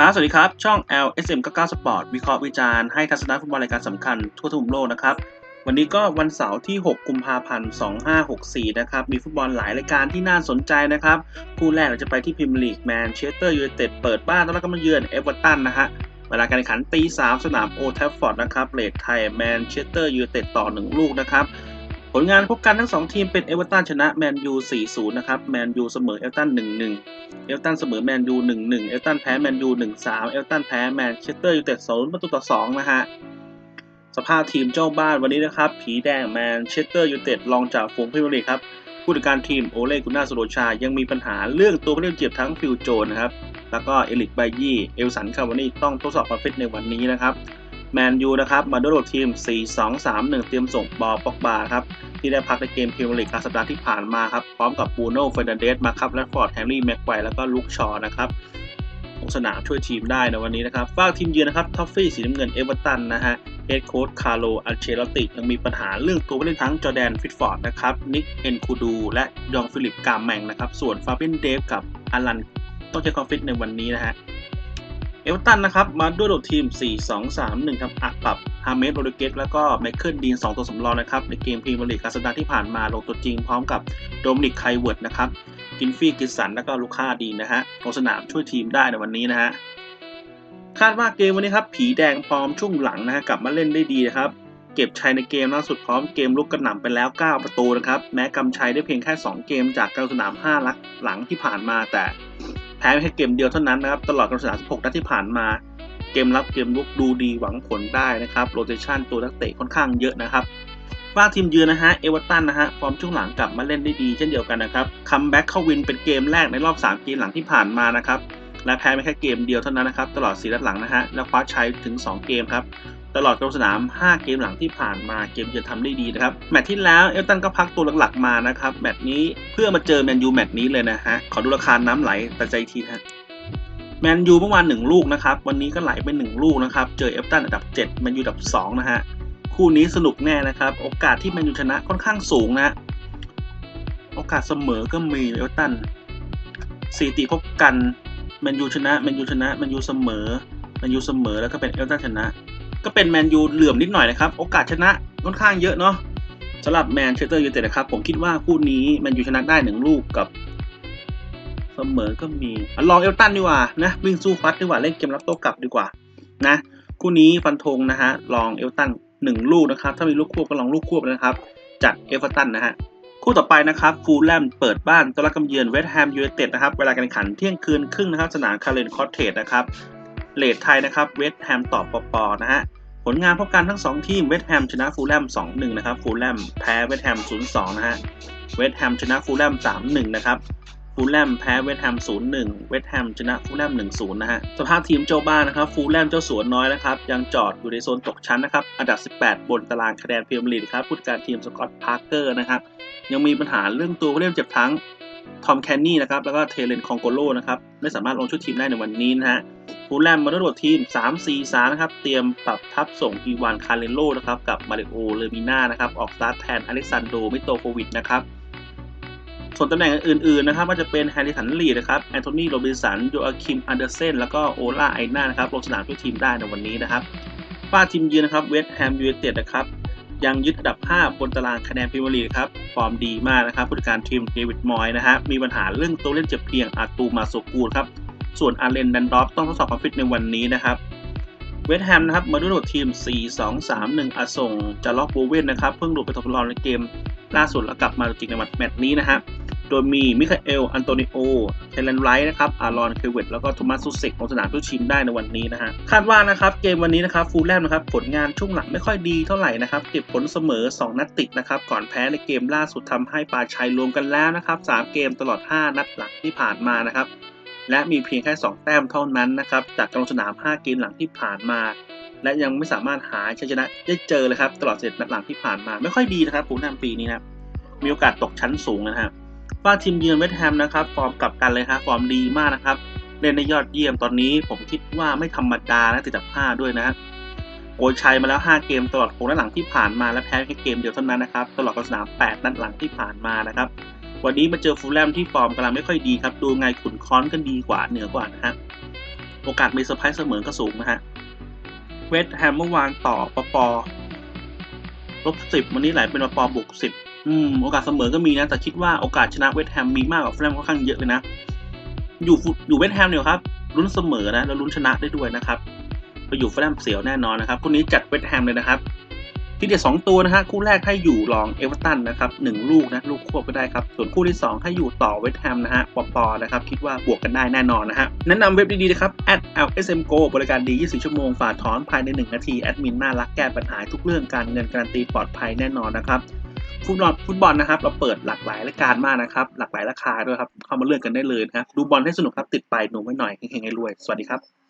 ครับ สวัสดีครับ ช่อง LSM 99 Sport วิเคราะห์วิจารณ์ให้ทัศนะฟุตบอลรายการสำคัญทั่วทุกมุมโลกนะครับ วันนี้ก็วันเสาร์ที่ 6 กุมภาพันธ์ 2564 นะครับ มีฟุตบอลหลายรายการที่น่าสนใจนะครับ คู่แรกเราจะไปที่พรีเมียร์ลีกแมนเชสเตอร์ยูไนเต็ดเปิดบ้านแล้วก็มาเยือนเอเวอร์ตันนะฮะ เวลาการแข่งขันตี 3 สนามโอทัฟฟอร์ดนะครับเลดไทยแมนเชสเตอร์ยูไนเต็ดต่อ 1 ลูกนะครับ ลงานพบกันทั้ง 2 ทีมเป็นเอเวอร์ตันชนะแมนยู 4-0 นะครับ แมนยูเสมอเอเวอร์ตัน 1-1 เอลตันเสมอแมนยู 1-1 เอลตันแพ้แมนยู 1-3 เอลตันแพ้แมนเชสเตอร์ยูไนเต็ด0ประตูต่อ 2 นะฮะ สภาพทีมเจ้าบ้านวันนี้นะครับ ผีแดงแมนเชสเตอร์ยูไนเต็ดรองจากฝูงพรีเมียร์ลีกครับ ผู้จัดการทีมโอเล่กุน่าโซโลชา ยังมีปัญหาเรื่องตัวผู้เล่นเจ็บทั้งฟิลโจนนะครับ แล้วก็เอลิกไบยี่ เอลสันคาวานี่ต้องทดสอบความฟิตในวันนี้นะครับ แมนยูนะครับมาด้วยระบบทีม 4-2-3-1 เตรียมส่งบอลปอกบาครับ ที่ได้พักในเกมพรีเมียร์ลีกกลางสัปดาห์ที่ผ่านมาครับ พร้อมกับบูโน่เฟรนเดสมาครับและฟอร์ดแฮร์รี่แม็กไกวแล้วก็ลุคชอนะครับลงสนามช่วยทีมได้ในวันนี้นะครับฝากทีมเยือนนะครับทอฟฟี่สีน้ำเงินเอเวอร์ตันนะฮะเฮดโค้ชคาร์โลอัลเชลติยังมีปัญหาเรื่องตัวผู้เล่นทั้งจอแดนฟิตฟอร์ดนะครับนิกเอนคูดูและยองฟิลิปกามแมงนะครับส่วนฟาเบนเดฟกับอารันต้องใช้ความฟิตในวันนี้นะฮะ เอเวอร์ตันนะครับมาด้วยระบบทีม 4-2-3-1 ครับอักปรับฮาเมสโรดิเกสแล้วก็ไมเคิลดีน 2 ตัวสำรองนะครับในเกมพรีเมียร์ลีกกางสัปดาห์ที่ผ่านมาลงตัวจริงพร้อมกับโดมินิกไคเวิร์ดนะครับกินฟี่กิสัน แล้วก็ลูค่าดีนะฮะลงสนามช่วยทีมได้ในวันนี้นะฮะคาดว่าเกมวันนี้ครับผีแดงพร้อมช่วงหลังนะฮะกลับมาเล่นได้ดีนะครับเก็บชัยในเกมล่าสุดพร้อมเกมลุกกระหน่ำไปแล้ว 9 ประตูนะครับแม้กำชัยได้เพียงแค่ 2 เกมจากการลงสนาม 5 ลักหลังที่ผ่านมาแต่ แพ้แค่เกมเดียวเท่านั้นนะครับ ตลอดการสนาม16นัดที่ผ่านมา เกมรับเกมลุกดูดีหวังผลได้นะครับโรเตชันตัวนักเตะค่อนข้างเยอะนะครับว่าทีมเยือนนะฮะเอเวอร์ตันนะฮะฟอร์มช่วงหลังกลับมาเล่นได้ดีเช่นเดียวกันนะครับคัมแบ็กเข้าวินเป็นเกมแรกในรอบ 3 เกมหลังที่ผ่านมานะครับ และแพ้ไปแค่เกมเดียวเท่านั้นนะครับ ตลอด4นัดหลังนะฮะ แล้วคว้าชัยถึง 2 เกมครับ ตลอดลงสนาม 5 เกมหลังที่ผ่านมาเกมเยือนทำได้ดีนะครับ แมตช์ที่แล้วเอเวอร์ตันก็พักตัวหลักๆมานะครับ แมตช์นี้เพื่อมาเจอแมนยูแมตช์นี้เลยนะฮะ ขอดูราคาน้ำไหลแต่ใจทีนะแมนยูเมื่อวานหนึ่งลูกนะครับ วันนี้ก็ไหลไปหนึ่งลูกนะครับ เจอเอฟตันอันดับ7แมนยูอันดับ 2 นะฮะ คู่นี้สนุกแน่นะครับ โอกาสที่แมนยูชนะค่อนข้างสูงนะ โอกาสเสมอก็มีเอฟตันสถิติพบกัน แมนยูชนะแมนยูชนะแมนยูเสมอแมนยูเสมอแล้วก็เป็นเอฟตันชนะ ก็เป็นแมนยูเหลื่อมนิดหน่อยนะครับ โอกาสชนะค่อนข้างเยอะเนาะสำหรับแมนเชสเตอร์ยูไนเต็ดนะครับ ผมคิดว่าคู่นี้แมนยูชนะได้หนึ่งลูกกับเสมอก็มีอลองเอลตันดีกว่านะวิ่งสู้ฟัดดีกว่าเล่นเกมรับโต้กลับดีกว่านะคู่นี้ฟันธงนะฮะลองเอลตันหนึ่งลูกนะครับ ถ้ามีลูกควบก็ลองลูกควบนะครับ จัดเอเวอร์ตันนะฮะ คู่ต่อไปนะครับฟูลแลมเปิดบ้านต้อนรับกำเยือนเวสต์แฮมยูไนเต็ดนะครับเวลาการแข่งขันเที่ยงคืนครึ่งนะครับสนามคาร์เรนคอร์เทสนะครับเลดไทยนะครับเวสต์แฮมต่อปปนะฮะผลงานพบกันทั้ง 2 ทีมเวสต์แฮมชนะฟูลแลม2-1 นะครับฟูลแลมแพ้เวสต์แฮม 0-2 นะฮะเวสต์แฮมชนะฟูลแลม 3-1 นะครับ ฟูลแลมแพ้เวสต์แฮม 0-1 เวสต์แฮมชนะฟูลแลม 1-0 นะฮะ สภาพทีมเจ้าบ้านนะครับฟูลแลมเจ้าสวนน้อยนะครับ ยังจอดอยู่ในโซนตกชั้นนะครับ อันดับ 18 บนตารางคะแนนพรีเมียร์ลีกครับผู้จัดการทีมสกอตต์พาร์เกอร์นะครับ ยังมีปัญหาเรื่องตัวผู้เล่นเจ็บทั้งทอมแคนนี่นะครับ แล้วก็เทเลนคองโกโลนะครับ ไม่สามารถลงชุดทีมได้ในวันนี้นะฮะฟูลแลมมาด้วยระบบทีม 3-4-3 นะครับ เตรียมปรับทับส่งอีวานคาร์เลโลนะครับ กับมาริโอเลมิน่านะครับ ออกสตาร์ทแทนอเล็กซานโดมิโตโควิดนะครับ ส่วนตำแหน่งอื่นๆนะครับว่าจะเป็นแฮร์ริสันลีนะครับแอนโทนีโรบินสันโยอาคิมอันเดอร์เซนแล้วก็โอลาไอน่านะครับลงสนามช่วยทีมได้ในวันนี้นะครับฝ้าทีมเยือนนะครับเวสต์แฮมยูไนเต็ดนะครับยังยึดอันดับ 5 บนตารางคะแนนพรีเมียร์ลีกครับ ฟอร์มดีมากนะครับผู้จัดการทีมเดวิดมอยนะฮะมีปัญหาเรื่องตัวเล่นเจ็บเพียงอาตูมาโซกูลครับ ส่วนอาร์เลนดันดอฟต้องทดสอบความฟิตในวันนี้นะครับเวสต์แฮมนะครับมาด้วยระบบทีม 4-2-3-1 อาส่งจาล็อกโบเวนนะครับ เพิ่งหลุดไปทดลองในเกมล่าสุดแล้วกลับมาจริงในแมตช์นี้นะฮะ โดยมีมิคาเอล อันโตนิโอ เทเลนไรท์นะครับ อารอน เคเวตแล้วก็โทมัสซูเซกลงสนามช่วยทีมได้ในวันนี้นะฮะ คาดว่านะครับเกมวันนี้นะครับฟูลแลมนะครับผลงานช่วงหลังไม่ค่อยดีเท่าไหร่นะครับ เก็บผลเสมอ 2 นัดติดนะครับ ก่อนแพ้ในเกมล่าสุดทำให้ปาชัยรวมกันแล้วนะครับ 3 เกมตลอด 5 นัดหลังที่ผ่านมานะครับและมีเพียงแค่ 2 แต้มเท่านั้นนะครับ จากการลงสนาม 5 เกมหลังที่ผ่านมา และยังไม่สามารถหาชัยชนะได้เจอเลยครับ ตลอดเจ็ดนัดหลังที่ผ่านมา ไม่ค่อยดีนะครับฟูลแลมปีนี้นะมีโอกาสตกชั้นสูงนะครับ ว่าทีมเยือนเวสต์แฮมนะครับ ฟอร์มกลับกันเลยครับฟอร์มดีมากนะครับ เล่นในยอดเยี่ยมตอนนี้ผมคิดว่าไม่ธรรมดานะติดอันดับ5ด้วยนะโกยชัยมาแล้ว 5 เกมตลอด6นัดหลังที่ผ่านมาและแพ้แค่เกมเดียวเท่านั้นนะครับตลอดกสนาม 8 นัดหลังที่ผ่านมานะครับวันนี้มาเจอฟูลแลมที่ฟอร์มกำลังไม่ค่อยดีครับดูไงขุนค้อนกันดีกว่าเหนือกว่านะฮะโอกาสมีเซอร์ไพรส์เสมอก็สูงนะฮะเวสต์แฮมเมื่อวานต่อปปลบสิบวันนี้ไหลเป็นปปบวกสิบ อืมโอกาสเสมอก็มีนะ แต่คิดว่าโอกาสชนะเวสต์แฮมมีมากกว่าฟูลแลมค่อนข้างเยอะเลยนะ อยู่ฟุอยู่เวสต์แฮมเนี่ยครับลุ้นเสมอนะแล้วลุ้นชนะได้ด้วยนะครับไปอยู่ฟูลแลมเสียวแน่นอนนะครับคู่นี้จัดเวสต์แฮมเลยนะครับที่เด็ดสองตัวนะฮะคู่แรกให้อยู่รองเอเวอร์ตันนะครับหนึ่งลูกนะลูกควบก็ได้ครับ ส่วนคู่ที่ 2 ให้อยู่ต่อเวสต์แฮมนะฮะปอปอนะครับคิดว่าบวกกันได้แน่นอนนะฮะแนะนำเว็บดีๆนะครับ @lsmgo บริการดี 24 ชั่วโมงฝากถอนภายใน 1 นาที แอดมินน่ารักแก้ปัญหาทุกเรื่องการเงินการันตีปลอดภัยแน่นอนนะครับ ฟุตบอลฟุตบอลนะครับ เราเปิดหลากหลายรายการมากนะครับ หลากหลายราคาด้วยครับ เข้ามาเลือกกันได้เลยนะครับ ดูบอลให้สนุกครับ ติดไปหนูไว้หน่อยเฮงๆให้รวย สวัสดีครับ